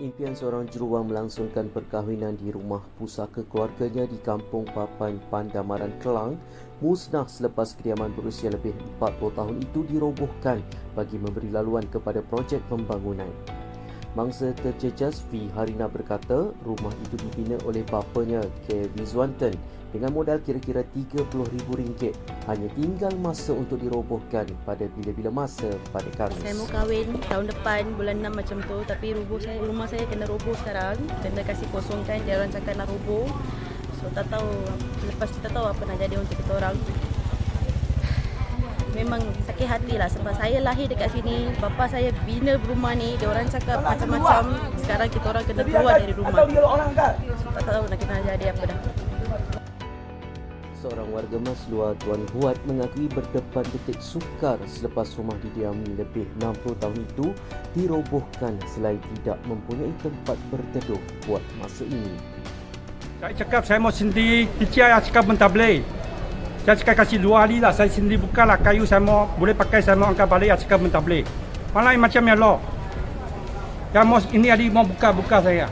Impian seorang juruang melangsungkan perkahwinan di rumah pusaka keluarganya di Kampung Papan, Pandamaran, Kelang musnah selepas kediaman berusia lebih 40 tahun itu dirobohkan bagi memberi laluan kepada projek pembangunan. Mangsa terjejas V. Harina berkata rumah itu dibina oleh bapanya K. Rizwanten dengan modal kira-kira RM30,000 hanya tinggal masa untuk dirobohkan pada bila-bila masa pada Khamis. Saya mau kahwin tahun depan bulan 6 macam tu tapi rubuh saya rumah saya kena roboh sekarang kena kasih kosongkan dia orang cakap nak roboh so tak tahu lepas tak tahu apa nak jadi untuk kita orang memang sakit hati lah. Sebab saya lahir dekat sini bapa saya bina rumah ni dia orang cakap macam-macam. sekarang kita orang kena keluar dari rumah. tak tahu nak kita nak jadi apa dah. Seorang warga Masluar, Tuan Huat mengakui berdepan detik sukar selepas rumah didiami lebih 60 tahun itu dirobohkan selain tidak mempunyai tempat berteduh buat masa ini. Saya cakap saya mau sendiri, kecil saya cakap boleh. Saya cakap kasih dua hari lah, saya sendiri buka lah kayu saya mau, boleh pakai saya mau angkat balik, saya cakap pun tak boleh. Malah macam yang lo. Yang mau ini hari mau buka-buka saya.